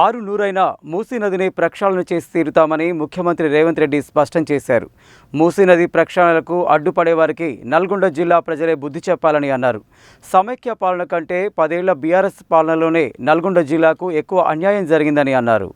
ఆరు నూరైన మూసీ నదిని ప్రక్షాళన చేసి తీరుతామని ముఖ్యమంత్రి రేవంత్ రెడ్డి స్పష్టం చేశారు. మూసీ నది ప్రక్షాళనకు అడ్డుపడే వారికి నల్గొండ జిల్లా ప్రజలే బుద్ధి చెప్పాలని అన్నారు. సమైక్య పాలన కంటే పదేళ్ళ బీఆర్ఎస్ పాలనలోనే నల్గొండ జిల్లాకు ఎక్కువ అన్యాయం జరిగిందని అన్నారు.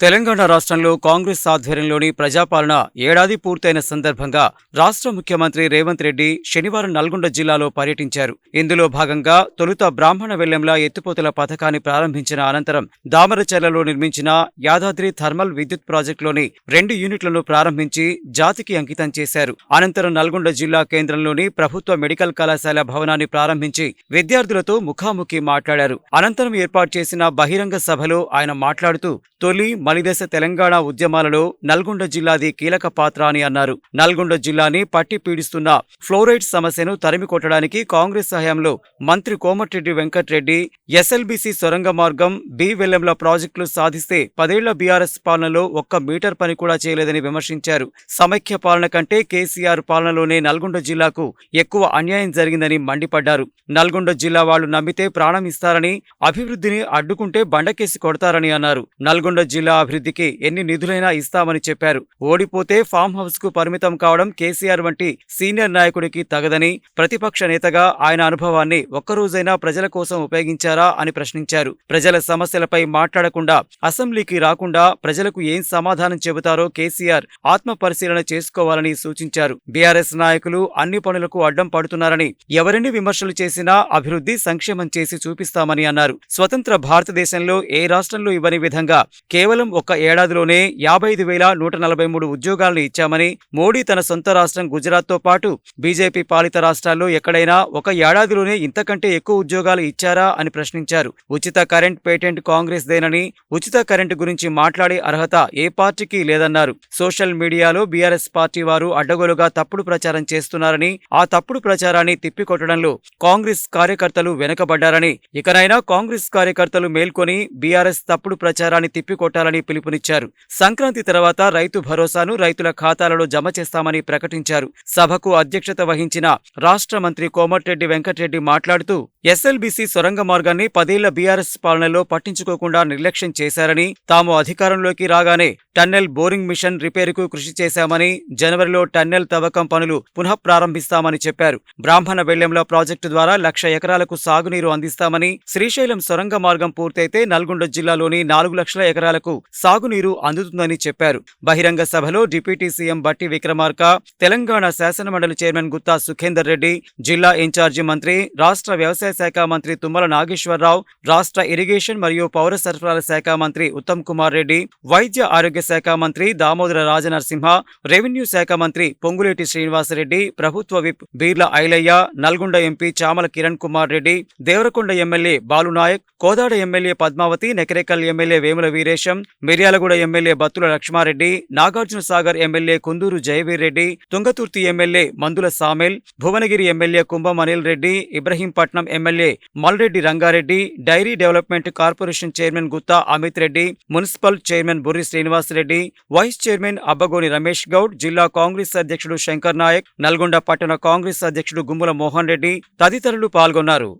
తెలంగాణ రాష్ట్రంలో కాంగ్రెస్ ఆధ్వర్యంలోని ప్రజాపాలన ఏడాది పూర్తయిన సందర్భంగా రాష్ట్ర ముఖ్యమంత్రి రేవంత్ రెడ్డి శనివారం నల్గొండ జిల్లాలో పర్యటించారు. ఇందులో భాగంగా తొలుత బ్రాహ్మణ వెల్లెంల ఎత్తిపోతల పథకాన్ని ప్రారంభించిన అనంతరం దామరచర్లలో నిర్మించిన యాదాద్రి థర్మల్ విద్యుత్ ప్రాజెక్టులోని రెండు యూనిట్లను ప్రారంభించి జాతికి అంకితం చేశారు. అనంతరం నల్గొండ జిల్లా కేంద్రంలోని ప్రభుత్వ మెడికల్ కళాశాల భవనాన్ని ప్రారంభించి విద్యార్థులతో ముఖాముఖి మాట్లాడారు. అనంతరం ఏర్పాటు చేసిన బహిరంగ సభలో ఆయన మాట్లాడుతూ తొలి మలిదశ తెలంగాణ ఉద్యమాలలో నల్గొండ జిల్లాది కీలక పాత్ర అని అన్నారు. నల్గొండ జిల్లాని పట్టి పీడిస్తున్న ఫ్లోరైడ్ సమస్యను తరిమికొట్టడానికి కాంగ్రెస్ సహాయంలో మంత్రి కోమటిరెడ్డి వెంకట్రెడ్డి ఎస్ఎల్బీసీ సొరంగ మార్గం బి వెల్లెంల ప్రాజెక్టులు సాధిస్తే పదేళ్ళ బీఆర్ఎస్ పాలనలో ఒక్క మీటర్ పని కూడా చేయలేదని విమర్శించారు. సమైక్య పాలన కంటే కేసీఆర్ పాలనలోనే నల్గొండ జిల్లాకు ఎక్కువ అన్యాయం జరిగిందని మండిపడ్డారు. నల్గొండ జిల్లా వాళ్ళు నమ్మితే ప్రాణం ఇస్తారని అభివృద్ధిని అడ్డుకుంటే బండకేసి కొడతారని అన్నారు. నల్గొండ జిల్లా అభివృద్ధికి ఎన్ని నిధులైనా ఇస్తామని చెప్పారు. ఓడిపోతే ఫామ్ హౌస్కు పరిమితం కావడం కేసీఆర్ వంటి సీనియర్ నాయకుడికి తగదని ప్రతిపక్ష నేతగా ఆయన అనుభవాన్ని ఒక్కరోజైనా ప్రజల కోసం ఉపయోగించారా అని ప్రశ్నించారు. ప్రజల సమస్యలపై మాట్లాడకుండా అసెంబ్లీకి రాకుండా ప్రజలకు ఏం సమాధానం చెబుతారో కేసీఆర్ ఆత్మ పరిశీలన చేసుకోవాలని సూచించారు. బీఆర్ఎస్ నాయకులు అన్ని పనులకు అడ్డం పడుతున్నారని ఎవరిని విమర్శలు చేసినా అభివృద్ధి సంక్షేమం చేసి చూపిస్తామని అన్నారు. స్వతంత్ర భారతదేశంలో ఏ రాష్ట్రంలో ఇవ్వని విధంగా కేవలం ఒక్క ఏడాదిలోనే యాభై ఐదు వేల నూట నలభై మూడు ఉద్యోగాలను ఇచ్చామని మోడీ తన సొంత రాష్ట్రం గుజరాత్తో పాటు బీజేపీ పాలిత రాష్ట్రాల్లో ఎక్కడైనా ఒక ఏడాదిలోనే ఇంతకంటే ఎక్కువ ఉద్యోగాలు ఇచ్చారా అని ప్రశ్నించారు. ఉచిత కరెంట్ పేటెంట్ కాంగ్రెస్ దేనని ఉచిత కరెంటు గురించి మాట్లాడే అర్హత ఏ పార్టీకి లేదన్నారు. సోషల్ మీడియాలో బీఆర్ఎస్ పార్టీ వారు అడ్డగోలుగా తప్పుడు ప్రచారం చేస్తున్నారని ఆ తప్పుడు ప్రచారాన్ని తిప్పికొట్టడంలో కాంగ్రెస్ కార్యకర్తలు వెనకబడ్డారని ఇకనైనా కాంగ్రెస్ కార్యకర్తలు మేల్కొని బీఆర్ఎస్ తప్పుడు ప్రచారాన్ని తిప్పికొట్టాలని పిలుపునిచ్చారు. సంక్రాంతి తర్వాత రైతు భరోసాను రైతుల ఖాతాలలో జమ చేస్తామని ప్రకటించారు. సభకు అధ్యక్షత వహించిన రాష్ట్ర మంత్రి కోమటిరెడ్డి వెంకటరెడ్డి మాట్లాడుతూ ఎస్ఎల్బీసీ సొరంగ మార్గాన్ని పదేళ్ళ బీఆర్ఎస్ పాలనలో పట్టించుకోకుండా నిర్లక్ష్యం చేశారని తాము అధికారంలోకి రాగానే టన్నెల్ బోరింగ్ మిషన్ రిపేరుకు కృషి చేశామని జనవరిలో టన్నెల్ తవ్వకం పనులు పునః ప్రారంభిస్తామని చెప్పారు. బ్రాహ్మణ వెళ్ళెంల ప్రాజెక్టు ద్వారా లక్ష ఎకరాలకు సాగునీరు అందిస్తామని శ్రీశైలం సొరంగ మార్గం పూర్తయితే నల్గొండ జిల్లాలోని నాలుగు లక్షల ఎకరాలకు సాగునీరు అందుతుందని చెప్పారు. బహిరంగ సభలో డిప్యూటీ సీఎం బట్టి విక్రమార్క తెలంగాణ శాసనమండలి చైర్మన్ గుత్తా సుఖేందర్ రెడ్డి జిల్లా ఇన్ఛార్జి మంత్రి రాష్ట్ర వ్యవసాయ శాఖ మంత్రి తుమ్మల నాగేశ్వరరావు రాష్ట్ర ఇరిగేషన్ మరియు పౌర సరఫరాల శాఖ మంత్రి ఉత్తమ్ కుమార్ రెడ్డి వైద్య ఆరోగ్య శాఖ మంత్రి దామోదర రాజనరసింహ రెవెన్యూ శాఖ మంత్రి పొంగులేటి శ్రీనివాసరెడ్డి ప్రభుత్వ whip Beerla Ilaiah Nalgonda MP Chamala Kiran Kumar Reddy Devarakonda MLA Balu Naik Kodad MLA Padmavathi Nakrekal MLA Vemula Veeresham Miryalaguda MLA Bathula Laxma Reddy Nagarjuna Sagar MLA Kunduru Jaiveer Reddy Thungathurthi MLA Mandula Samel Bhuvanagiri MLA Kumbham Anil Reddy Ibrahimpatnam MLA Malreddy Ranga Reddy dairy development corporation chairman Gutha Amit Reddy municipal chairman Burri Srinivasa Reddy vice chairman Abbagoni Ramesh Goud జిల్లా కాంగ్రెస్ అధ్యక్షుడు శంకర్ నాయక్ నల్గొండ పట్టణ కాంగ్రెస్ అధ్యక్షుడు గుమ్ముల మోహన్ రెడ్డి తదితరులు పాల్గొన్నారు.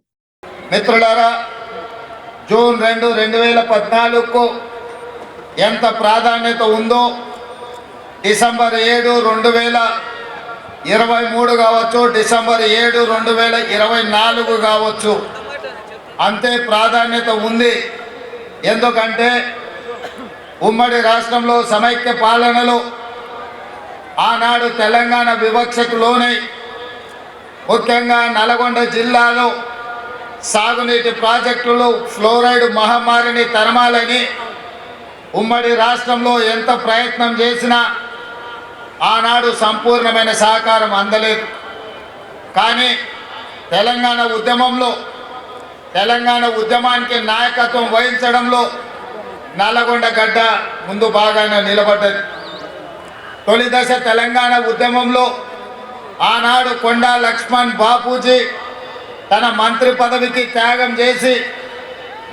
మిత్రులారా June రెండు రెండు వేల పద్నాలుగుకు ఎంత ప్రాధాన్యత ఉందో డిసెంబర్ ఏడు రెండు వేల ఇరవై మూడు కావచ్చు డిసెంబర్ ఏడు రెండు వేల ఇరవై నాలుగు కావచ్చు. అంతే ప్రాధాన్యత ఉంది. ఎందుకంటే ఉమ్మడి రాష్ట్రంలో సమైక్య పాలనలో ఆనాడు తెలంగాణ వివక్షకు లోనై ముఖ్యంగా నల్గొండ జిల్లాలో సాగునీటి ప్రాజెక్టులు ఫ్లోరైడ్ మహమ్మారిని తరమాలని ఉమ్మడి రాష్ట్రంలో ఎంత ప్రయత్నం చేసినా ఆనాడు సంపూర్ణమైన సహకారం అందలేదు. కానీ తెలంగాణ ఉద్యమంలో తెలంగాణ ఉద్యమానికి నాయకత్వం వహించడంలో నల్లగొండ గడ్డ ముందు బాగానే నిలబడ్డది. తొలి దశ తెలంగాణ ఉద్యమంలో ఆనాడు కొండా లక్ష్మణ్ బాపూజీ తన మంత్రి పదవికి త్యాగం చేసి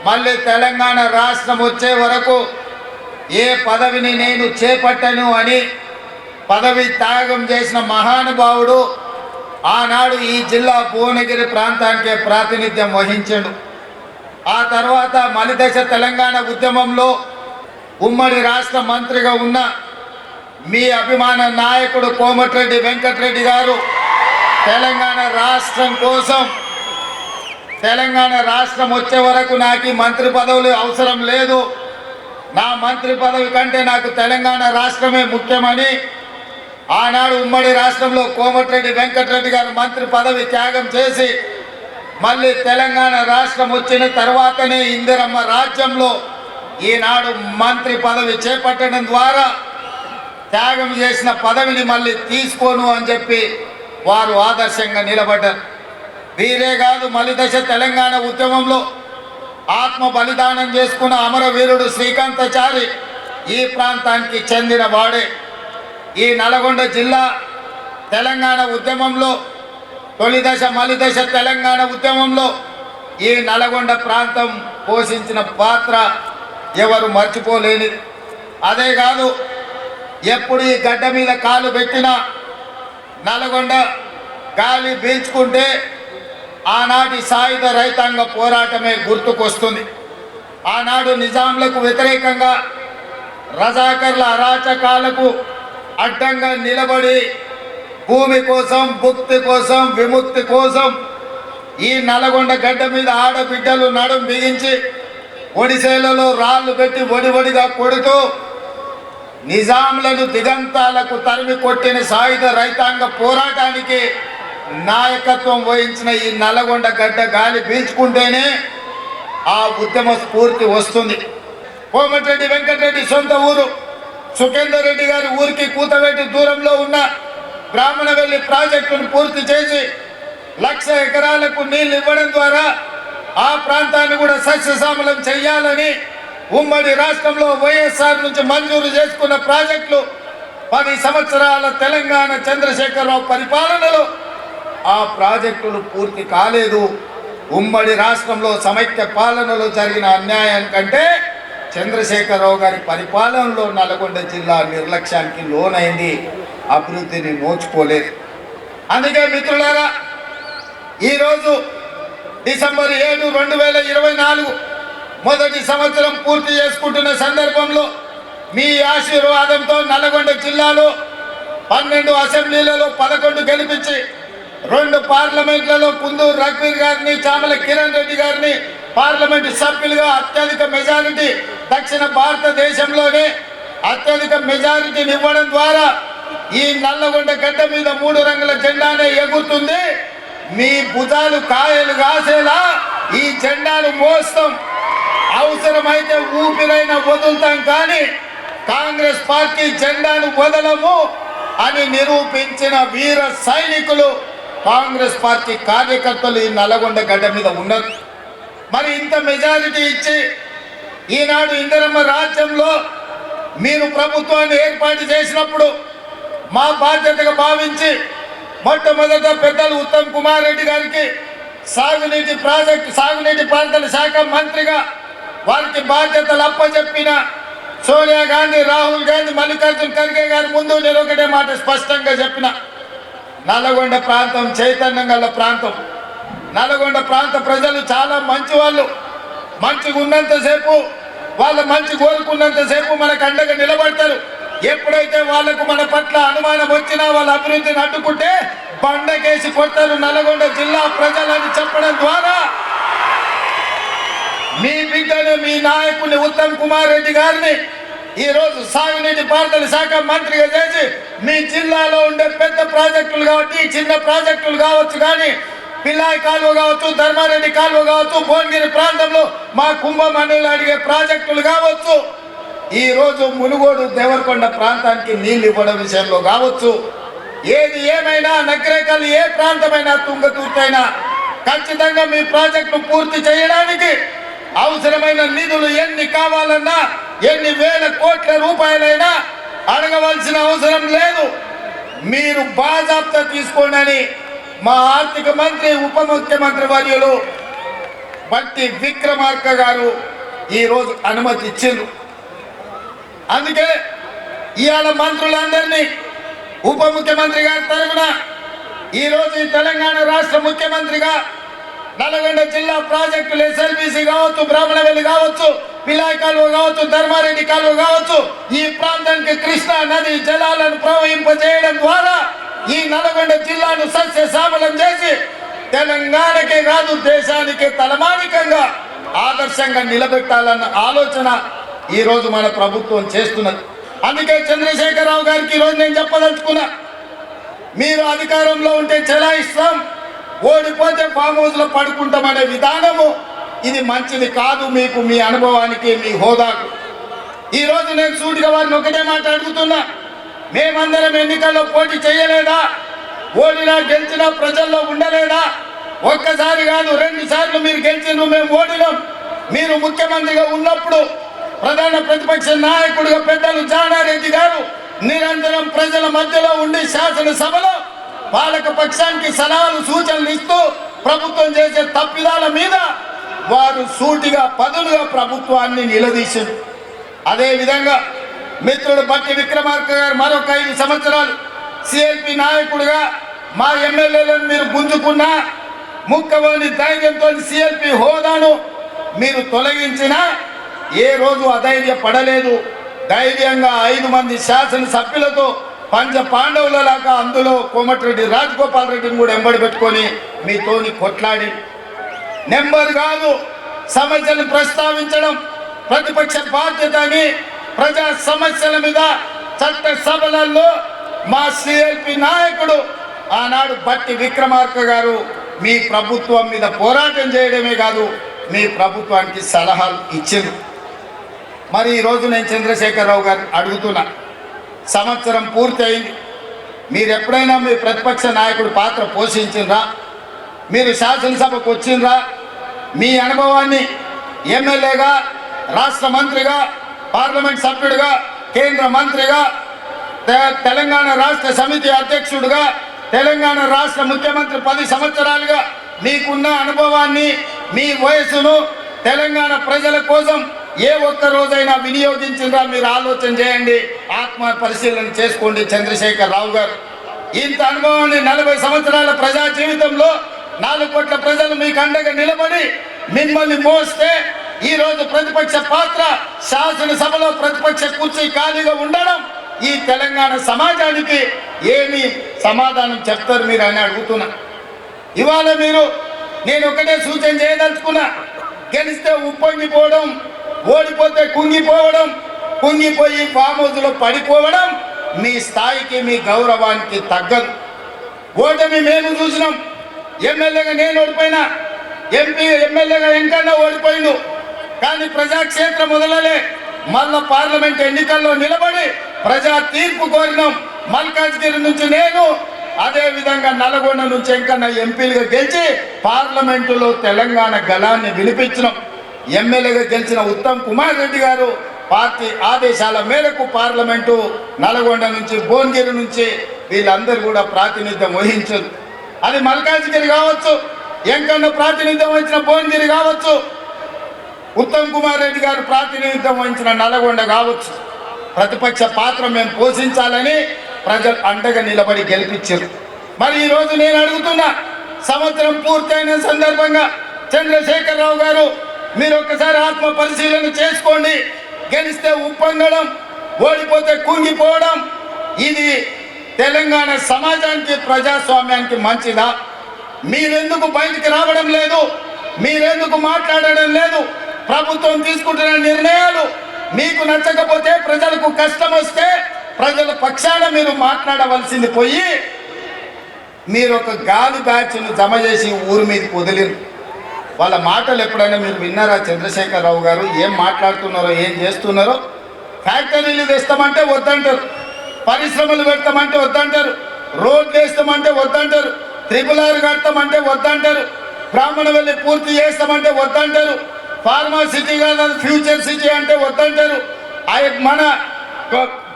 మళ్ళీ తెలంగాణ రాష్ట్రం వచ్చే వరకు ఏ పదవిని నేను చేపట్టను అని పదవి త్యాగం చేసిన మహానుభావుడు ఆనాడు ఈ జిల్లా భువనగిరి ప్రాంతానికే ప్రాతినిధ్యం వహించాడు. ఆ తర్వాత మలిదశ తెలంగాణ ఉద్యమంలో ఉమ్మడి రాష్ట్ర మంత్రిగా ఉన్న మీ అభిమాన నాయకుడు కోమటిరెడ్డి వెంకటరెడ్డి గారు తెలంగాణ రాష్ట్రం కోసం తెలంగాణ రాష్ట్రం వచ్చే వరకు నాకు మంత్రి పదవులు అవసరం లేదు. నా మంత్రి పదవి కంటే నాకు తెలంగాణ రాష్ట్రమే ముఖ్యమని ఆనాడు ఉమ్మడి రాష్ట్రంలో కోమటిరెడ్డి వెంకటరెడ్డి గారు మంత్రి పదవి త్యాగం చేసి మళ్ళీ తెలంగాణ రాష్ట్రం వచ్చిన తర్వాతనే ఇందిరమ్మ రాజ్యంలో ఈనాడు మంత్రి పదవి చేపట్టడం ద్వారా త్యాగం చేసిన పదవిని మళ్ళీ తీసుకోను అని చెప్పి వారు ఆదర్శంగా నిలబడ్డారు. వీరే కాదు మలిదశ తెలంగాణ ఉద్యమంలో ఆత్మ బలిదానం చేసుకున్న అమరవీరుడు శ్రీకాంతచారి ఈ ప్రాంతానికి చెందిన వాడే. ఈ నల్గొండ జిల్లా తెలంగాణ ఉద్యమంలో తొలి దశ మలిదశ తెలంగాణ ఉద్యమంలో ఈ నల్గొండ ప్రాంతం పోషించిన పాత్ర ఎవరు మర్చిపోలేని అదే కాదు ఎప్పుడు ఈ గడ్డ మీద కాలు పెట్టినా నల్గొండ గాలి పీల్చుకుంటే ఆనాటి సాయుధ రైతాంగ పోరాటమే గుర్తుకొస్తుంది. ఆనాడు నిజాంలకు వ్యతిరేకంగా రజాకర్ల అరాచకాలకు అడ్డంగా నిలబడి భూమి కోసం భుక్తి కోసం విముక్తి కోసం ఈ నల్గొండ గడ్డ మీద ఆడబిడ్డలు నడుం బిగించి ఒడిసేలలో రాళ్ళు పెట్టి ఒడివడిగా కొడుతూ నిజాంలను దిగంతాలకు తరిమి కొట్టిన సాయుధ రైతాంగ పోరాటానికి నాయకత్వం వహించిన ఈ నల్లగొండ గడ్డ గాలి పీల్చుకుంటేనే ఆ ఉద్యమ స్ఫూర్తి వస్తుంది. కోమటిరెడ్డి వెంకటరెడ్డి సొంత ఊరు. సుఖేందర్ రెడ్డి గారి ఊరికి కూతవేటి దూరంలో ఉన్న బ్రాహ్మణవెల్లి ప్రాజెక్టును పూర్తి చేసి లక్ష ఎకరాలకు నీళ్ళు ఇవ్వడం ద్వారా ఆ ప్రాంతాన్ని కూడా సస్యశ్యామలం చేయాలని ఉమ్మడి రాష్ట్రంలో వైఎస్ఆర్ నుంచి మంజూరు చేసుకున్న ప్రాజెక్టులు పది సంవత్సరాల తెలంగాణ చంద్రశేఖరరావు పరిపాలనలో ఆ ప్రాజెక్టులు పూర్తి కాలేదు. ఉమ్మడి రాష్ట్రంలో సమైక్య పాలనలో జరిగిన అన్యాయం కంటే చంద్రశేఖరరావు గారి పరిపాలనలో నల్గొండ జిల్లా నిర్లక్ష్యానికి లోనైంది. అభివృద్ధిని నోచుకోలేదు. అందుకే మిత్రులారా ఈరోజు డిసెంబర్ ఏడు రెండు వేల ఇరవై నాలుగు మొదటి సంవత్సరం పూర్తి చేసుకుంటున్న సందర్భంలో మీ ఆశీర్వాదంతో నల్గొండ జిల్లాలో పన్నెండు అసెంబ్లీలలో పదకొండు గెలిపించి రెండు పార్లమెంట్లలో కుందూరు రఘువీర్ గారిని చామల కిరణ్ రెడ్డి గారిని పార్లమెంటు సభ్యులుగా అత్యధిక మెజారిటీ దక్షిణ భారతదేశంలోనే అత్యధిక మెజారిటీని ఇవ్వడం ద్వారా ఈ నల్లగొండ గడ్డ మీద మూడు రంగుల జెండానే ఎగురుతుంది. మీ భుజాలు కాయలు కాసేలా ఈ జెండాను మోస్తాం. అవసరమైతే ఊపిరైన వదులుతాం కానీ కాంగ్రెస్ పార్టీ జెండాను వదలము అని నిరూపించిన వీర సైనికులు కాంగ్రెస్ పార్టీ కార్యకర్తలు ఈ నల్లగొండ గడ్డ మీద ఉన్నారు. మరి ఇంత మెజారిటీ ఇచ్చి ఈనాడు ఇందిరమ్మ రాజ్యంలో మీరు ప్రభుత్వాన్ని ఏర్పాటు చేసినప్పుడు మా బాధ్యతగా భావించి మొట్టమొదట పెద్దలు ఉత్తమ్ కుమార్ రెడ్డి గారికి సాగునీటి ప్రాజెక్టు సాగునీటి పారుదల శాఖ మంత్రిగా వారికి బాధ్యతలు అప్పచెప్పిన సోనియా గాంధీ రాహుల్ గాంధీ మల్లికార్జున్ ఖర్గే గారి ముందు నేను ఒకటే మాట స్పష్టంగా చెప్పిన. నల్గొండ ప్రాంతం చైతన్యం గల ప్రాంతం. నల్గొండ ప్రాంత ప్రజలు చాలా మంచి వాళ్ళు మంచిగా ఉన్నంతసేపు వాళ్ళు మంచి కోరుకున్నంతసేపు మనకు అండగా నిలబడతారు. ఎప్పుడైతే వాళ్ళకు మన పట్ల అనుమానం వచ్చినా వాళ్ళ అభివృద్ధిని అడ్డుకుంటే బండకేసి కొడతారు నల్గొండ జిల్లా ప్రజలని చెప్పడం ద్వారా. మీ బిడ్డను మీ నాయకుని ఉత్తమ్ కుమార్ రెడ్డి గారిని ఈ రోజు సాగునీటి పారుదల శాఖ మంత్రిగా చేసి మీ జిల్లాలో ఉండే పెద్ద ప్రాజెక్టులు కాబట్టి చిన్న ప్రాజెక్టులు కావచ్చు కానీ పిల్లాయి కాలువ కావచ్చు ధర్మారెడ్డి కాలువ కావచ్చు భువనగిరి ప్రాంతంలో మా కుంభమణులు అడిగే ప్రాజెక్టులు కావచ్చు. ఈ రోజు మునుగోడు దేవరకొండ ప్రాంతానికి నీళ్ళు ఇవ్వడం విషయంలో కావచ్చు. ఏది ఏమైనా నగరేకలు ఏ ప్రాంతమైనా తుంగతూర్తైనా ఖచ్చితంగా మీ ప్రాజెక్టు పూర్తి చేయడానికి అవసరమైన నిధులు ఎన్ని కావాలన్నా ఎన్ని వేల కోట్ల రూపాయలైనా అడగవలసిన అవసరం లేదు. మీరు బాజాప్తా తీసుకోండి అని మా ఆర్థిక మంత్రి ఉప ముఖ్యమంత్రి వర్యులు బట్టి విక్రమార్క గారు ఈరోజు అనుమతి ఇచ్చిండ్రు. అందుకే ఇవాళ మంత్రులందరినీ ఉప ముఖ్యమంత్రి గారి తరఫున ఈరోజు ఈ తెలంగాణ రాష్ట్ర ముఖ్యమంత్రిగా నల్గొండ జిల్లా ప్రాజెక్టులు ఎస్ఎల్బిసి కావచ్చు బ్రాహ్మణవెల్లి కావచ్చు పిలాయి కాలువ కావచ్చు ధర్మారెడ్డి కాలువ కావచ్చు ఈ ప్రాంతానికి కృష్ణా నది జలాలను ప్రవహింపజేయడం ద్వారా ఈ నల్గొండ జిల్లాను సస్య శ్యామలం చేసి తెలంగాణకే కాదు దేశానికి తలమానికంగా ఆదర్శంగా నిలబెట్టాలన్న ఆలోచన ఈ రోజు మన ప్రభుత్వం చేస్తున్నది. అందుకే చంద్రశేఖరరావు గారికి ఈ రోజు నేను చెప్పదలుచుకున్నా మీరు అధికారంలో ఉంటే చెలాయిస్తాం ఓడిపోతే ఫామ్ హౌస్లో పడుకుంటామనే విధానము ఇది మంచిది కాదు మీకు మీ అనుభవానికి మీ హోదాకు. ఈ రోజు నేను సూటిగా వారిని ఒకటే మాట అడుగుతున్నా మేమందరం ఎన్నికల్లో పోటీ చేయలేదా? ఓడినా గెలిచినా ప్రజల్లో ఉండలేదా? ఒక్కసారి కాదు రెండు సార్లు మీరు గెలిచిండ్రు మేము ఓడినాం. మీరు ముఖ్యమంత్రిగా ఉన్నప్పుడు ప్రధాన ప్రతిపక్ష నాయకుడిగా పెద్దలు జానారెడ్డి గారు నిరంతరం ప్రజల మధ్యలో ఉండి శాసనసభలో పాలక పక్షానికి సలహాలు సూచనలు ఇస్తూ ప్రభుత్వం చేసే తప్పిదాల మీద వారు సూటిగా పదులుగా ప్రభుత్వాన్ని నిలదీశారు అదేవిధంగా మిత్రుడు బట్టి విక్రమార్క గారు మరొక ఐదు సంవత్సరాలు సిఎల్పి నాయకుడిగా మా ఎమ్మెల్యేలను మీరు గుంజుకున్న ముక్కవోని ధైర్యంతో సిఎల్పి హోదాను మీరు తొలగించినా ఏ రోజు అధైర్య పడలేదు ధైర్యంగా ఐదు మంది శాసనసభ్యులతో పంచ పాండవులలాగా అందులో కోమటిరెడ్డి రాజగోపాల్ రెడ్డిని కూడా ఎంబడి పెట్టుకొని మీతోని కొట్లాడి. నెంబర్ కాదు సమస్యను ప్రస్తావించడం ప్రతిపక్ష బాధ్యత అని ప్రజా సమస్యల మీద చట్ట సభలలో మా సిఎల్పి నాయకుడు ఆనాడు బట్టి విక్రమార్క గారు మీ ప్రభుత్వం మీద పోరాటం చేయడమే కాదు మీ ప్రభుత్వానికి సలహాలు ఇచ్చింది మరి ఈరోజు నేను చంద్రశేఖరరావు గారిని అడుగుతున్నా సంవత్సరం పూర్తయింది. మీరు ఎప్పుడైనా మీ ప్రతిపక్ష నాయకుడు పాత్ర పోషించిందా మీరు శాసనసభకు వచ్చిందా మీ అనుభవాన్ని ఎమ్మెల్యేగా రాష్ట్ర మంత్రిగా పార్లమెంట్ సభ్యుడిగా కేంద్ర మంత్రిగా తె- తెలంగాణ రాష్ట్ర సమితి అధ్యక్షుడిగా తెలంగాణ రాష్ట్ర ముఖ్యమంత్రి పది సంవత్సరాలుగా మీకున్న అనుభవాన్ని మీ వయసును తెలంగాణ ప్రజల కోసం ఏ ఒక్క రోజైనా వినియోగించిందా మీరు ఆలోచన చేయండి ఆత్మ పరిశీలన చేసుకోండి చంద్రశేఖర్ రావు గారు. ఇంత అనుభవాన్ని నలభై సంవత్సరాల ప్రజా జీవితంలో నాలుగు కోట్ల ప్రజలు మీకు అండగా నిలబడి మిమ్మల్ని మోస్తే ఈ రోజు ప్రతిపక్ష పాత్ర శాసనసభలో ప్రతిపక్ష కుర్చీ ఖాళీగా ఉండడం ఈ తెలంగాణ సమాజానికి ఏమి సమాధానం చెప్తారు మీరు అని అడుగుతున్నా. ఇవాళ మీరు నేను ఒకటే సూచన చేయదలుచుకున్నా. గెలిస్తే ఉప్పొంగిపోవడం ఓడిపోతే కుంగిపోవడం కుంగిపోయి ఫామ్ హౌస్లో పడిపోవడం మీ స్థాయికి మీ గౌరవానికి తగ్గదు. ఓటమి మేము చూసినాం. ఎమ్మెల్యేగా నేను ఓడిపోయినా. ఎంపీ ఎమ్మెల్యేగా వెంకన్న ఓడిపోయిండు. కానీ ప్రజాక్షేత్ర మొదలలే మళ్ళా పార్లమెంట్ ఎన్నికల్లో నిలబడి ప్రజా తీర్పు కోరినాం. మల్కాజ్గిరి నుంచి నేను అదే విధంగా నల్గొండ నుంచి ఎంకన్నా ఎంపీలుగా గెలిచి పార్లమెంటులో తెలంగాణ గళాన్ని వినిపించినాం. ఎమ్మెల్యేగా గెలిచిన ఉత్తమ్ కుమార్ రెడ్డి గారు పార్టీ ఆదేశాల మేరకు పార్లమెంటు నల్గొండ నుంచి భువనగిరి నుంచి వీళ్ళందరూ కూడా ప్రాతినిధ్యం వహించారు. అది మల్కాజ్గిరి కావచ్చు ఎంకన్నా ప్రాతినిధ్యం వహించిన భువనగిరి కావచ్చు ఉత్తమ్ కుమార్ రెడ్డి గారు ప్రాతినిధ్యం వహించిన నల్గొండ కావచ్చు. ప్రతిపక్ష పాత్ర మేము పోషించాలని ప్రజలు అండగా నిలబడి గెలిపించారు. మరి ఈరోజు నేను అడుగుతున్నా సంవత్సరం పూర్తయిన సందర్భంగా చంద్రశేఖరరావు గారు మీరు ఒక్కసారి ఆత్మ పరిశీలన చేసుకోండి. గెలిస్తే ఉప్పొంగడం ఓడిపోతే కుంగిపోవడం ఇది తెలంగాణ సమాజానికి ప్రజాస్వామ్యానికి మంచిదా? మీరెందుకు బయటికి రావడం లేదు? మీరెందుకు మాట్లాడడం లేదు? ప్రభుత్వం తీసుకుంటున్న నిర్ణయాలు మీకు నచ్చకపోతే ప్రజలకు కష్టం వస్తే ప్రజల పక్షాన మీరు మాట్లాడవలసింది పోయి మీరు ఒక గాలి బ్యాచ్ను జమ చేసి ఊరి మీదకి వదిలిరు. వాళ్ళ మాటలు ఎప్పుడైనా మీరు విన్నారా చంద్రశేఖరరావు గారు? ఏం మాట్లాడుతున్నారో ఏం చేస్తున్నారో? ఫ్యాక్టరీలు తెస్తామంటే వద్దంటారు. పరిశ్రమలు పెడతామంటే వద్దంటారు. రోడ్లు వేస్తామంటే వద్దంటారు. త్రిపుల్ ఆర్ కడతామంటే వద్దంటారు. బ్రాహ్మణ వెళ్ళి పూర్తి చేస్తామంటే వద్దంటారు. ఫార్మా సిటీ కాదు ఫ్యూచర్ సిటీ అంటే వద్దంటారు. ఆ- మన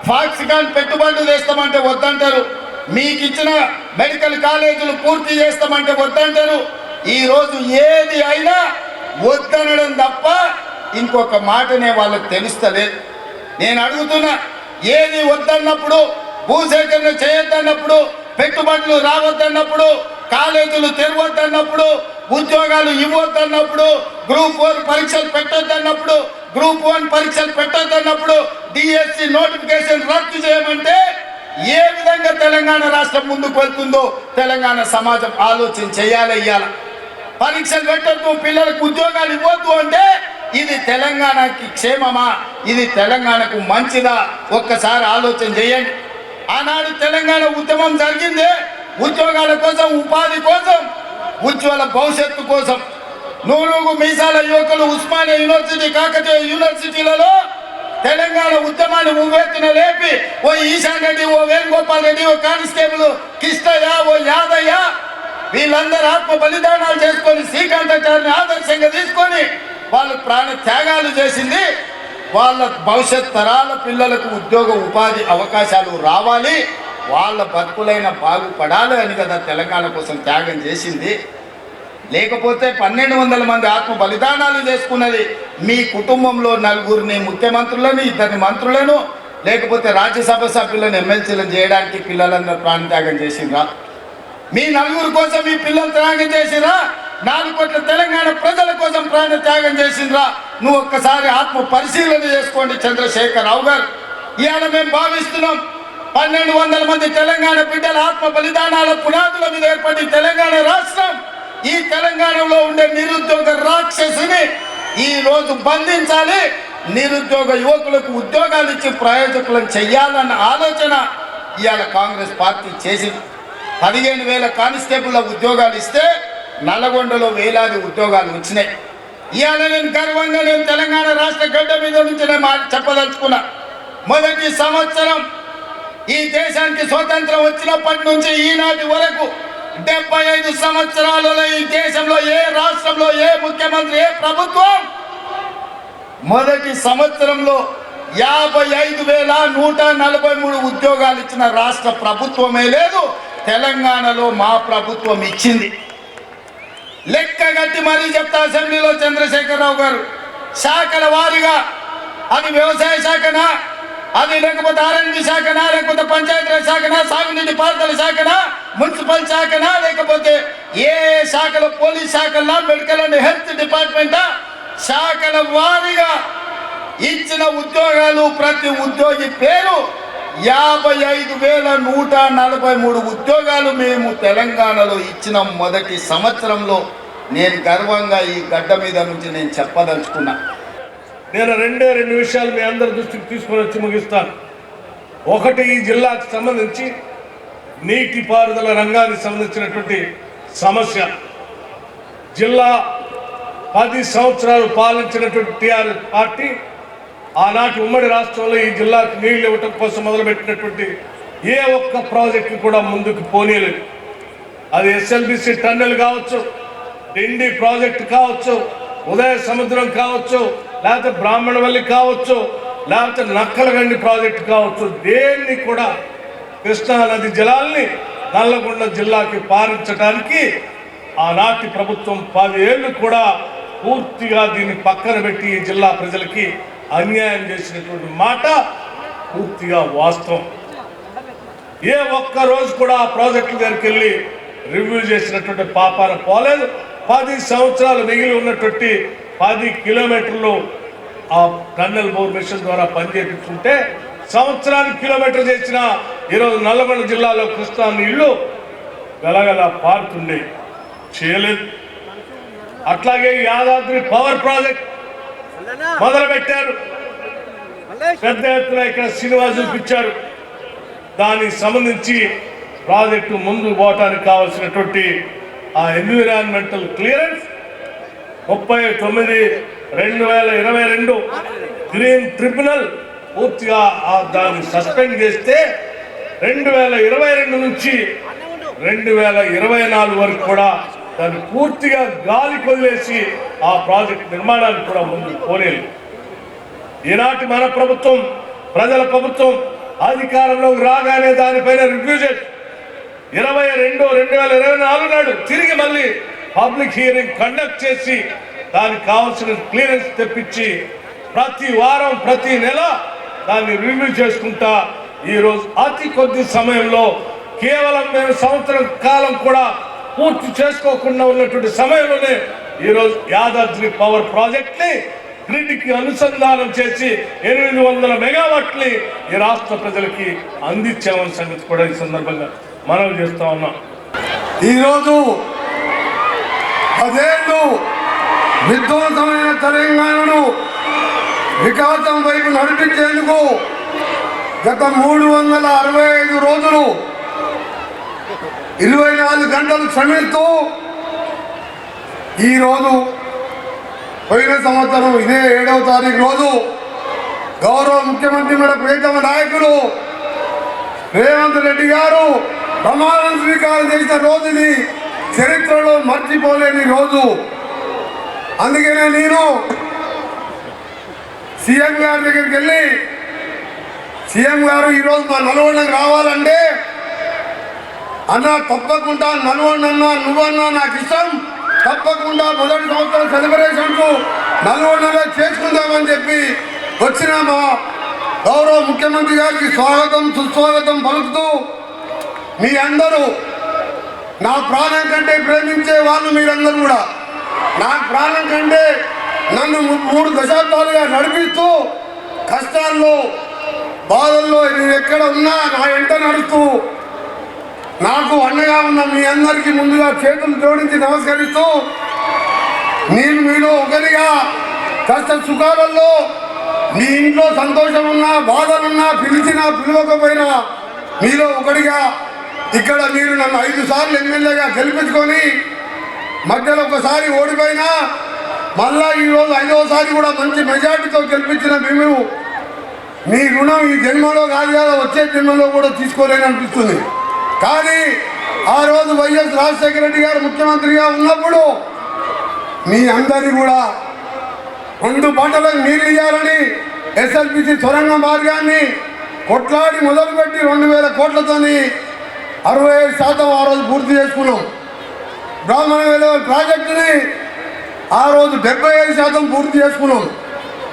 ఫాక్సికాన్ పెట్టుబడులు తెస్తామంటే వద్దంటారు. మీకు ఇచ్చిన మెడికల్ కాలేజీలు పూర్తి చేస్తామంటే వద్దంటారు. ఈరోజు ఏది అయినా వద్దనడం తప్ప ఇంకొక మాటనే వాళ్ళకి తెలుస్తలేదు. నేను అడుగుతున్నా ఏది వద్దన్నప్పుడు భూసేకరణ చేయొద్దన్నప్పుడు పెట్టుబడులు రావద్దన్నప్పుడు కాలేజీలు తెరవద్దన్నప్పుడు ఉద్యోగాలు ఇవ్వద్దన్నప్పుడు గ్రూప్ వన్ పరీక్షలు పెట్టొద్దన్నప్పుడు గ్రూప్ వన్ పరీక్షలు పెట్టొద్దన్నప్పుడు డిఎస్సి నోటిఫికేషన్ రద్దు చేయమంటే ఏ విధంగా తెలంగాణ రాష్ట్రం ముందుకు వెళ్తుందో తెలంగాణ సమాజం ఆలోచన చేయాలి ఇయ్యాల. పరీక్షలు పెట్టద్దు పిల్లలకు ఉద్యోగాలు ఇవ్వద్దు అంటే ఇది తెలంగాణకి క్షేమమా? ఇది తెలంగాణకు మంచిదా? ఒక్కసారి ఆలోచన చేయండి. ఆనాడు తెలంగాణ ఉద్యమం జరిగిందే ఉద్యోగాల కోసం ఉపాధి కోసం ఉజ్వల భవిష్యత్తు కోసం నూరుగు మీసాల యువకులు ఉస్మానియా యూనివర్సిటీ కాకతీయ యూనివర్సిటీలలో తెలంగాణ ఉద్యమాన్ని ఉవ్వెత్తున లేపి ఓ ఈశాన్ రెడ్డి ఓ వేణుగోపాల్ రెడ్డి ఓ కానిస్టేబుల్ కిష్టయ్య ఓ యాదయ్య వీళ్ళందరూ ఆత్మ బలిదానాలు చేసుకొని శ్రీకాంతాచార్యని ఆదర్శంగా తీసుకొని వాళ్ళు ప్రాణ త్యాగాలు చేసింది. వాళ్ళ భవిష్యత్ తరాల పిల్లలకు ఉద్యోగ ఉపాధి అవకాశాలు రావాలి. వాళ్ళ బతుకులైన బాగుపడాలి అని కదా తెలంగాణ కోసం త్యాగం చేసింది. లేకపోతే పన్నెండు వందల మంది ఆత్మ బలిదానాలు చేసుకున్నది మీ కుటుంబంలో నలుగురిని ముఖ్యమంత్రులను ఇద్దరిని మంత్రులను లేకపోతే రాజ్యసభ సభ్యులను ఎమ్మెల్సీలను చేయడానికి పిల్లలందరూ ప్రాణత్యాగం చేసిందా మీ నలుగురు కోసం మీ పిల్లలు త్యాగం చేసిరా నాలుగు కోట్ల తెలంగాణ ప్రజల కోసం ప్రాణ త్యాగం చేసిండ్రా? నువ్వు ఒక్కసారి ఆత్మ పరిశీలన చేసుకోండి చంద్రశేఖర్ రావు గారు. ఇవాళ మేము భావిస్తున్నాం పన్నెండు వందల మంది తెలంగాణ బిడ్డల ఆత్మ బలిదానాల పునాదుల మీద ఏర్పడి తెలంగాణ రాష్ట్రం ఈ తెలంగాణలో ఉండే నిరుద్యోగ రాక్షసుని ఈ రోజు బంధించాలి. నిరుద్యోగ యువకులకు ఉద్యోగాలు ఇచ్చి ప్రయోజకులను చెయ్యాలన్న ఆలోచన ఇవాళ కాంగ్రెస్ పార్టీ చేసింది. పదిహేను వేల కానిస్టేబుల్ల ఉద్యోగాలు ఇస్తే నల్లగొండలో వేలాది ఉద్యోగాలు వచ్చినాయి. ఇవాళ నేను గర్వంగా నేను తెలంగాణ రాష్ట్ర గడ్డ మీద నుంచి నేను చెప్పదలుచుకున్నా. మొదటి సంవత్సరం ఈ దేశానికి స్వతంత్రం వచ్చినప్పటి నుంచి ఈనాటి వరకు డెబ్బై ఐదు సంవత్సరాలలో ఈ దేశంలో ఏ రాష్ట్రంలో ఏ ముఖ్యమంత్రి ఏ ప్రభుత్వం? మొదటి సంవత్సరంలో యాభై ఐదు వేల నూట నలభై మూడు ఉద్యోగాలు ఇచ్చిన రాష్ట్ర ప్రభుత్వమే లేదు తెలంగాణలో మా ప్రభుత్వం ఇచ్చింది. లెక్క గట్టి మరీ చెప్తా అసెంబ్లీలో చంద్రశేఖరరావు గారు. శాఖల వారీగా అది వ్యవసాయ శాఖనా? అది లేకపోతే ఆర్ఎండ్బి శాఖనా లేకపోతే పంచాయతీరాజ్ శాఖనా సాగునీటి పారుదల శాఖనా మున్సిపల్ శాఖనా లేకపోతే ఏ శాఖలో పోలీస్ శాఖలా మెడికల్ అండ్ హెల్త్ డిపార్ట్మెంటా? శాఖల వారీగా ఇచ్చిన ఉద్యోగాలు ప్రతి ఉద్యోగి పేరు యాభై ఐదు వేల నూట నలభై మూడు ఉద్యోగాలు మేము తెలంగాణలో ఇచ్చిన మొదటి సంవత్సరంలో నేను గర్వంగా ఈ గడ్డ మీద నుంచి నేను చెప్పదలుచుకున్నాను నేను రెండే రెండు విషయాలు మీ అందరి దృష్టికి తీసుకొని వచ్చి ముగిస్తాను. ఒకటి ఈ జిల్లాకు సంబంధించి నీటిపారుదల రంగానికి సంబంధించినటువంటి సమస్య. జిల్లా పది సంవత్సరాలు పాలించినటువంటి టీఆర్ఎస్ పార్టీ ఆనాటి ఉమ్మడి రాష్ట్రంలో ఈ జిల్లాకు నీళ్ళు ఇవ్వటం కోసం మొదలుపెట్టినటువంటి ఏ ఒక్క ప్రాజెక్టు కూడా ముందుకు పోనీయలేదు. అది ఎస్ఎల్బిసి టన్నెల్ కావచ్చు డిండి ప్రాజెక్ట్ కావచ్చు ఉదయ సముద్రం కావచ్చు లేకపోతే బ్రాహ్మణవల్లి కావచ్చు లేకపోతే నక్కలగండి ప్రాజెక్ట్ కావచ్చు దేన్ని కూడా కృష్ణానది జలాల్ని నల్లగొండ జిల్లాకి పారించడానికి ఆనాటి ప్రభుత్వం పదేళ్ళు కూడా పూర్తిగా దీన్ని పక్కన పెట్టి ఈ జిల్లా ప్రజలకి అన్యాయం చేసినటువంటి మాట పూర్తిగా వాస్తవం. ఏ ఒక్క రోజు కూడా ఆ ప్రాజెక్టు దగ్గరికి వెళ్ళి రివ్యూ చేసినటువంటి పాపాన పోలేదు. పది సంవత్సరాలు మిగిలి ఉన్నటువంటి పది కిలోమీటర్లు ఆ టన్నెల్ బోర్ మిషన్ ద్వారా పనిచేపించుకుంటే సంవత్సరానికి కిలోమీటర్ చేసిన ఈరోజు నల్లగొండ జిల్లాలో కృష్ణా నీళ్ళు గలగల పారుతుండే చేయలేదు. అట్లాగే యాదాద్రి పవర్ ప్రాజెక్ట్ మొదలు పెట్టారు పెద్ద ఎత్తున ఇక్కడ సినిమా చూపించారు. దానికి సంబంధించి ప్రాజెక్టు ముందు పోవటానికి కావాల్సినటువంటి ఆ ఎన్విరాన్మెంటల్ క్లియరెన్స్ ముప్పై తొమ్మిది రెండు వేల ఇరవై రెండు గ్రీన్ ట్రిబ్యునల్ పూర్తిగా ఆ దాన్ని సస్పెండ్ చేస్తే రెండు వేల ఇరవై రెండు నుంచి రెండు వేల ఇరవై నాలుగు వరకు కూడా దాన్ని పూర్తిగా గాలి కొదిలేసి ఆ ప్రాజెక్ట్ నిర్మాణానికి కూడా ముందు పోలేదు. ఈనాటి మన ప్రభుత్వం ప్రజల ప్రభుత్వం అధికారంలోకి రాగానే దానిపైన రివ్యూ చేసి ఇరవై రెండు రెండు వేల ఇరవై నాలుగు నాడు తిరిగి మళ్ళీ పబ్లిక్ హియరింగ్ కండక్ట్ చేసి దానికి కావాల్సిన క్లియరెన్స్ తెప్పించి ప్రతి వారం ప్రతి నెల దాన్ని రివ్యూ చేసుకుంటా. ఈరోజు అతి కొద్ది సమయంలో కేవలం మేము సంవత్సరం కాలం కూడా పూర్తి చేసుకోకుండా ఉన్నటువంటి సమయంలోనే ఈరోజు యాదాద్రి పవర్ ప్రాజెక్ట్ని గ్రిడ్కి అనుసంధానం చేసి ఎనిమిది వందల మెగావాట్ని ఈ రాష్ట్ర ప్రజలకి అందించామని సంగతి కూడా ఈ సందర్భంగా మనవి చేస్తా ఉన్నాం. ఈరోజు పదేళ్ళు విధ్వంసమైన తెలంగాణను వికాసం వైపు నడిపించేందుకు గత మూడు వందల అరవై ఐదు రోజులు ఇరవై నాలుగు గంటలు శ్రమిస్తూ ఈరోజు పోయిన సంవత్సరం ఇదే ఏడవ తారీఖు రోజు గౌరవ ముఖ్యమంత్రి మన ప్రియతమ నాయకుడు రేవంత్ రెడ్డి గారు ప్రమాణం స్వీకారం చేసిన రోజుని చరిత్రలో మర్చిపోలేని రోజు. అందుకనే నేను సీఎం గారి దగ్గరికి వెళ్ళి సీఎం గారు ఈరోజు మా నల్గొండకు రావాలంటే అన్న తప్పకుండా నల్గొండ అన్న నువ్వన్నా నాకు ఇష్టం. తప్పకుండా మొదటి సంవత్సరం సెలబ్రేషన్స్ నల్గొండలో చేసుకుందామని చెప్పి వచ్చిన మా గౌరవ ముఖ్యమంత్రి గారికి స్వాగతం సుస్వాగతం పలుకుతూ మీ అందరూ నా ప్రాణం కంటే ప్రేమించే వాళ్ళు మీరందరూ కూడా. నా ప్రాణం కంటే నన్ను మూడు దశాబ్దాలుగా నడిపిస్తూ కష్టాల్లో బాధల్లో నేను ఎక్కడ ఉన్నా నా ఎంట నడుస్తూ నాకు అండగా ఉన్న మీ అందరికీ ముందుగా చేతులు జోడించి నమస్కరిస్తూ నేను మీలో ఒకరిగా కష్ట సుఖాలలో మీ ఇంట్లో సంతోషం ఉన్నా బాధలున్నా పిలిచినా పిలవకపోయినా మీలో ఒకడిగా ఇక్కడ మీరు నన్ను ఐదు సార్లు ఎమ్మెల్యేగా గెలిపించుకొని మధ్యలో ఒకసారి ఓడిపోయినా మళ్ళా ఈరోజు ఐదవసారి కూడా మంచి మెజార్టీతో గెలిపించిన మేము మీ రుణం ఈ జన్మలో కాదు కదా వచ్చే జన్మలో కూడా తీసుకోలేని అనిపిస్తుంది. కానీ ఆ రోజు వైఎస్ రాజశేఖర రెడ్డి గారు ముఖ్యమంత్రిగా ఉన్నప్పుడు మీ అందరి కూడా రెండు పంటలకు నీళ్ళు ఇవ్వాలని ఎస్ఎల్పిసి సొరంగ మార్గాన్ని కొట్లాడి మొదలుపెట్టి రెండు వేల కోట్లతోని అరవై ఐదు శాతం ఆ రోజు పూర్తి చేసుకున్నాం. బ్రాహ్మణ వెలువ ప్రాజెక్టుని ఆ రోజు డెబ్బై ఐదు శాతం పూర్తి చేసుకున్నాం.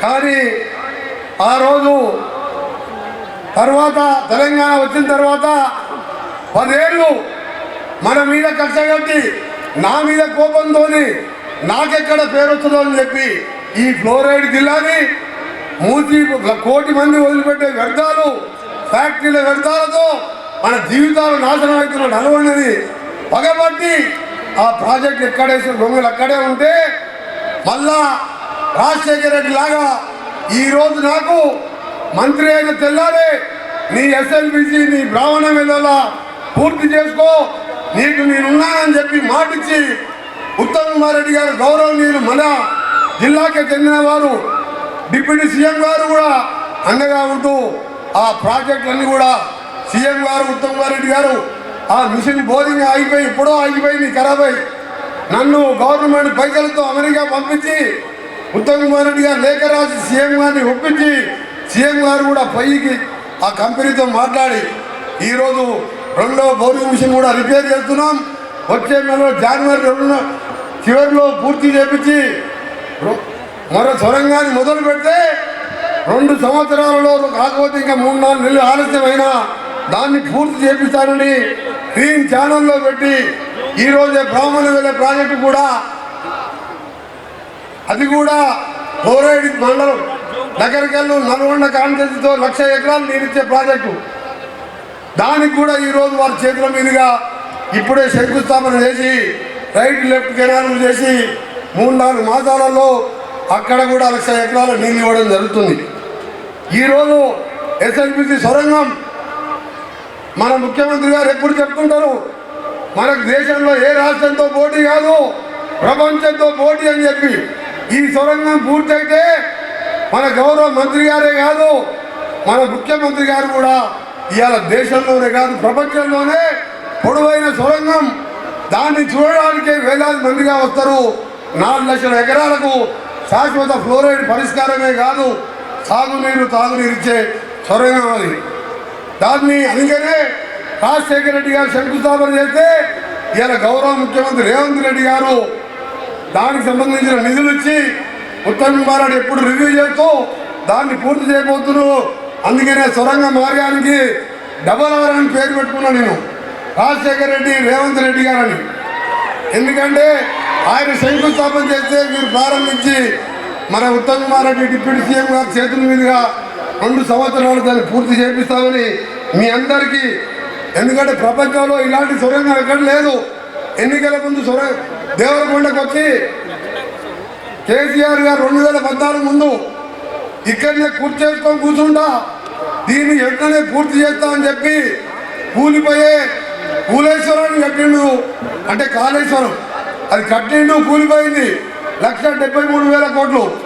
కానీ ఆ రోజు తర్వాత తెలంగాణ వచ్చిన తర్వాత పదేళ్ళు మన మీద కక్ష కట్టి నా మీద కోపంతో నాకెక్కడ పేరు వస్తుందో అని చెప్పి ఈ ఫ్లోరైడ్ జిల్లాని మూసి కోటి మంది వదిలిపెట్టే వ్యర్థాలు ఫ్యాక్టరీల వ్యర్థాలతో మన జీవితాలు నాశనం అవుతున్న అనుకున్నది పగబట్టి ఆ ప్రాజెక్ట్ ఎక్కడేసిన దొంగలు అక్కడే ఉంటే మళ్ళా రాజశేఖర రెడ్డి లాగా ఈరోజు నాకు మంత్రి అయిన తెల్లారే నీ ఎస్ఎల్బిసి నీ బ్రాహ్మణ మీదలా పూర్తి చేసుకో. నీకు నేనున్నానని చెప్పి మాటిచ్చి ఉత్తమ్ కుమార్ రెడ్డి గారు గౌరవనీయులు మన జిల్లాకే చెందిన వారు డిప్యూటీ సీఎం గారు కూడా అండగా ఉంటూ ఆ ప్రాజెక్టులన్నీ కూడా సీఎం గారు ఉత్తమ్ కుమార్ రెడ్డి గారు ఆ మిషన్ బోరింగ్ ఆగిపోయి ఎప్పుడో ఆగిపోయింది ఖరాబ్ అయి. నన్ను గవర్నమెంట్ పైకలతో అమెరికా పంపించి ఉత్తమ్ కుమార్ రెడ్డి గారు లేఖ రాసి సీఎం గారిని ఒప్పించి సీఎం గారు కూడా పైకి ఆ కంపెనీతో మాట్లాడి ఈరోజు రెండో బౌలింగ్ మిషన్ కూడా రిపేర్ చేస్తున్నాం. వచ్చే నెలలో జనవరి రెండు చివరిలో పూర్తి చేపించి మరో సొరంగాన్ని మొదలు పెడితే రెండు సంవత్సరాలలో కాకపోతే ఇంకా మూడు నాలుగు నెలలు ఆలస్యమైనా దాన్ని పూర్తి చేపిస్తానని గ్రీన్ ఛానల్లో పెట్టి ఈరోజే బ్రాహ్మణ వెళ్ళే ప్రాజెక్టు కూడా అది కూడా కోరేడి మండలం నగరికల్లు నల్గొండ కాన్స్టిట్యూన్సీతో లక్ష ఎకరాలు నీరిచ్చే ప్రాజెక్టు. దానికి కూడా ఈరోజు వారి చేతుల మీదుగా ఇప్పుడే శంకుస్థాపన చేసి రైట్ లెఫ్ట్ కెనాలు చేసి మూడు నాలుగు మాసాలలో అక్కడ కూడా లక్ష ఎకరాల నీళ్ళు ఇవ్వడం జరుగుతుంది. ఈరోజు ఎస్ఎల్పిసి సొరంగం మన ముఖ్యమంత్రి గారు ఎప్పుడు చెప్తుంటారు? మనకు దేశంలో ఏ రాష్ట్రంతో పోటీ కాదు ప్రపంచంతో పోటీ అని చెప్పి. ఈ సొరంగం పూర్తయితే మన గౌరవ మంత్రి గారే కాదు మన ముఖ్యమంత్రి గారు కూడా ఇవాళ దేశంలోనే కాదు ప్రపంచంలోనే పొడవైన సొరంగం. దాన్ని చూడడానికే వేలాది మందిగా వస్తారు. నాలుగు లక్షల ఎకరాలకు శాశ్వత ఫ్లోరైడ్ పరిష్కారమే కాదు సాగునీరు తాగునీరు ఇచ్చే సొరంగం అది. దాన్ని అందుకనే రాజశేఖర రెడ్డి గారు శంకుస్థాపన చేస్తే ఇలా గౌరవ ముఖ్యమంత్రి రేవంత్ రెడ్డి గారు దానికి సంబంధించిన నిధులు ఇచ్చి ఉత్తమ్ కుమార్ ఎప్పుడు రివ్యూ చేస్తూ దాన్ని పూర్తి చేయబోతున్నారు. అందుకనే సొరంగ మార్గానికి డబల్ ఆర్ అని పేరు పెట్టుకున్నా నేను. రాజశేఖర రెడ్డి రేవంత్ రెడ్డి గారని. ఎందుకంటే ఆయన శంకుస్థాపన చేస్తే మీరు ప్రారంభించి మన ఉత్తమ్ కుమార్ రెడ్డి డిప్యూటీ సీఎం గారి చేతుల మీదుగా రెండు సంవత్సరాలు దాన్ని పూర్తి చేపిస్తామని మీ అందరికీ. ఎందుకంటే ప్రపంచంలో ఇలాంటి సొరంగం ఎక్కడ లేదు. ఎన్నికల ముందు సొర దేవరకొండకు వచ్చి కేసీఆర్ గారు రెండు వేల పద్నాలుగు ముందు ఇక్కడనే కూర్చేసుకొని కూర్చుంటా. దీన్ని వెంటనే పూర్తి చేస్తామని చెప్పి కూలిపోయే కూలేశ్వరాన్ని కట్టిండు. అంటే కాళేశ్వరం. అది కట్టిండు కూలిపోయింది. లక్ష డెబ్బై మూడు వేల కోట్లు.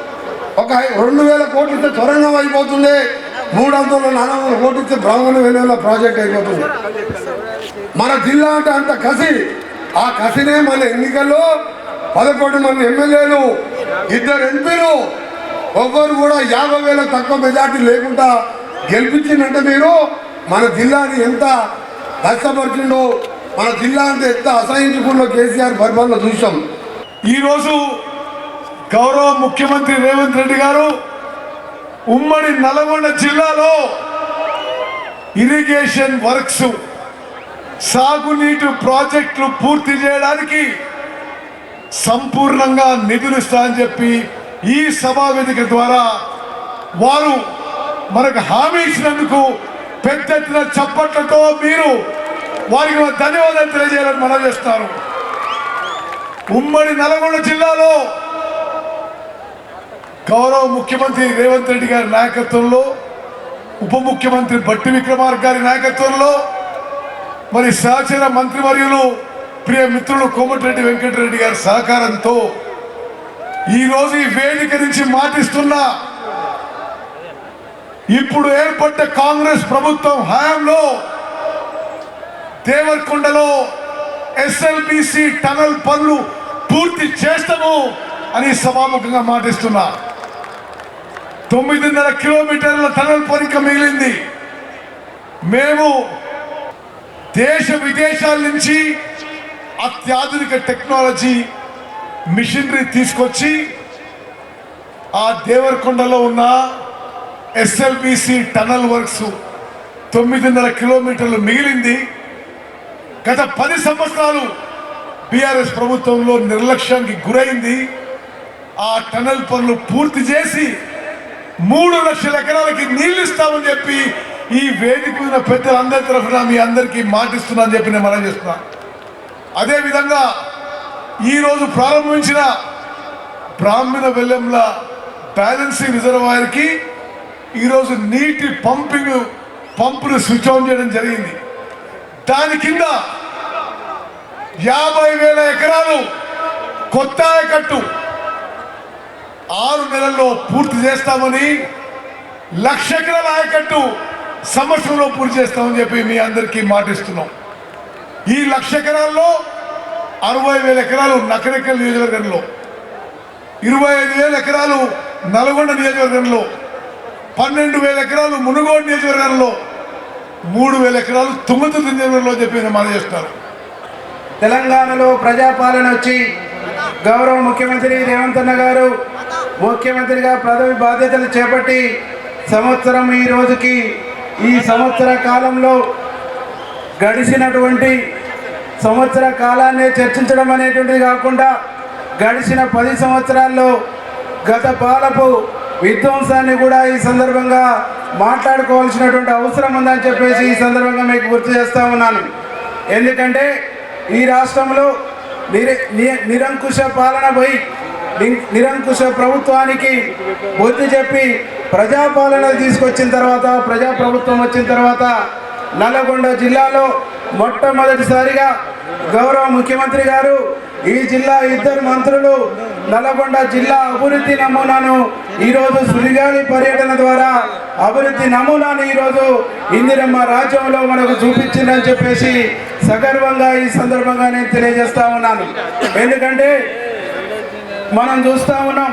ఒక రెండు వేల కోట్లు ఇస్తే సొరంగం అయిపోతుంది మూడు వందల నాలుగు వందల కోట్లు ఇస్తే బ్రాహ్మణ వేల ప్రాజెక్ట్ అయిపోతుంది. మన జిల్లా అంటే అంత కసి. ఆ కసినే మన ఎన్నికల్లో పదకొండు మంది ఎమ్మెల్యేలు ఇద్దరు ఎంపీలు ఒవ్వరు కూడా యాభై వేల తక్కువ మెజార్టీ లేకుండా గెలిపించిందంటే మీరు మన జిల్లాని ఎంత కష్టపడుతుండో మన జిల్లా అంటే ఎంత అసహించుకున్న కేసీఆర్ పరిపాలన చూసాం. ఈరోజు గౌరవ ముఖ్యమంత్రి రేవంత్ రెడ్డి గారు ఉమ్మడి నల్గొండ జిల్లాలో ఇరిగేషన్ వర్క్స్ సాగునీటి ప్రాజెక్టులు పూర్తి చేయడానికి సంపూర్ణంగా నిధులు ఇస్తామని చెప్పి ఈ సభా వేదిక ద్వారా వారు మనకు హామీ ఇచ్చినందుకు పెద్ద ఎత్తున చప్పట్లతో మీరు వారికి ధన్యవాదాలు తెలియజేయాలని మనం చేస్తారు ఉమ్మడి నల్గొండ జిల్లాలో గౌరవ ముఖ్యమంత్రి రేవంత్ రెడ్డి గారి నాయకత్వంలో ఉప ముఖ్యమంత్రి బట్టి విక్రమార్క గారి నాయకత్వంలో మరి సహచర మంత్రివర్యులు ప్రియ మిత్రులు కోమటిరెడ్డి వెంకటరెడ్డి గారి సహకారంతో ఈరోజు ఈ వేదిక నుంచి మాటిస్తున్నా ఇప్పుడు ఏర్పడ్డ కాంగ్రెస్ ప్రభుత్వం హయాంలో దేవరకొండలో ఎస్ఎల్బిసి టనల్ పనులు పూర్తి చేస్తాము అని సభాముఖంగా మాటిస్తున్నా. తొమ్మిదిన్నర కిలోమీటర్ల టనల్ పని మిగిలింది. మేము దేశ విదేశాల నుంచి అత్యాధునిక టెక్నాలజీ మిషనరీ తీసుకొచ్చి ఆ దేవరకొండలో ఉన్న ఎస్ఎల్బిసి టనల్ వర్క్స్ తొమ్మిదిన్నర కిలోమీటర్లు మిగిలింది. గత పది సంవత్సరాలు బీఆర్ఎస్ ప్రభుత్వంలో నిర్లక్ష్యానికి గురైంది. ఆ టనల్ పనులు పూర్తి చేసి మూడు లక్షల ఎకరాలకి నీళ్ళు ఇస్తామని చెప్పి ఈ వేదిక మీద పెద్దలందరి తరఫున మీ అందరికీ మాటిస్తున్నా అని చెప్పి నేను మనం చేస్తున్నా. అదేవిధంగా ఈరోజు ప్రారంభించిన బ్రాహ్మణ వెల్లెంల బ్యాలెన్సింగ్ రిజర్వాయర్కి ఈరోజు నీటి పంపింగ్ పంపును స్విచ్ ఆన్ చేయడం జరిగింది. దాని కింద యాభై వేల ఎకరాలు కొత్త కట్టు ఆరు నెలల్లో పూర్తి చేస్తామని లక్ష ఎకరాల ఆయకట్టు సంవత్సరంలో పూర్తి చేస్తామని చెప్పి మీ అందరికీ మాటిస్తున్నాం. ఈ లక్ష ఎకరాల్లో అరవై వేల ఎకరాలు నకరెక్కల నియోజకవర్గంలో ఇరవై ఐదు వేల ఎకరాలు నల్గొండ నియోజకవర్గంలో పన్నెండు వేల ఎకరాలు మునుగోడు నియోజకవర్గంలో మూడు వేల ఎకరాలు తుమ్మతుర్తి నియోజకవర్గంలో చెప్పి నేను మనం చేస్తారు తెలంగాణలో ప్రజాపాలన వచ్చి గౌరవ ముఖ్యమంత్రి రేవంత్ అన్న గారు ముఖ్యమంత్రిగా పదవి బాధ్యతలు చేపట్టి సంవత్సరం ఈ రోజుకి ఈ సంవత్సర కాలంలో గడిచినటువంటి సంవత్సర కాలాన్ని చర్చించడం అనేటువంటిది కాకుండా గడిచిన పది సంవత్సరాల్లో గత పాలపు విధ్వంసాన్ని కూడా ఈ సందర్భంగా మాట్లాడుకోవాల్సినటువంటి అవసరం ఉందని చెప్పేసి ఈ సందర్భంగా మీకు గుర్తు చేస్తా ఉన్నాను. ఎందుకంటే ఈ రాష్ట్రంలో నిర నిరంకుశ పాలన పోయి నిరంకుశ ప్రభుత్వానికి బుద్ధి చెప్పి ప్రజాపాలన తీసుకొచ్చిన తర్వాత ప్రజాప్రభుత్వం వచ్చిన తర్వాత నల్లగొండ జిల్లాలో మొట్టమొదటిసారిగా గౌరవ ముఖ్యమంత్రి గారు ఈ జిల్లా ఇద్దరు మంత్రులు నల్లగొండ జిల్లా అభివృద్ధి నమూనాను ఈరోజు సుడిగాలి పర్యటన ద్వారా అభివృద్ధి నమూనాను ఈరోజు ఇందిరమ్మ రాజ్యంలో మనకు చూపించిందని చెప్పేసి సగర్వంగా ఈ సందర్భంగా నేను తెలియజేస్తా ఉన్నాను. ఎందుకంటే మనం చూస్తా ఉన్నాం.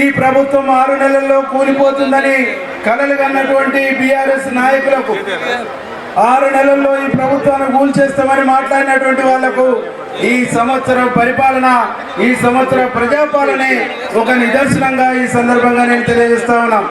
ఈ ప్రభుత్వం ఆరు నెలల్లో కూలిపోతుందని కలలు కన్నటువంటి బీఆర్ఎస్ నాయకులకు ఆరు నెలల్లో ఈ ప్రభుత్వాన్ని కూల్చేస్తామని మాట్లాడినటువంటి వాళ్ళకు ఈ సంవత్సరం పరిపాలన ఈ సంవత్సరం ప్రజాపాలనే ఒక నిదర్శనంగా ఈ సందర్భంగా నేను తెలియజేస్తా ఉన్నాం.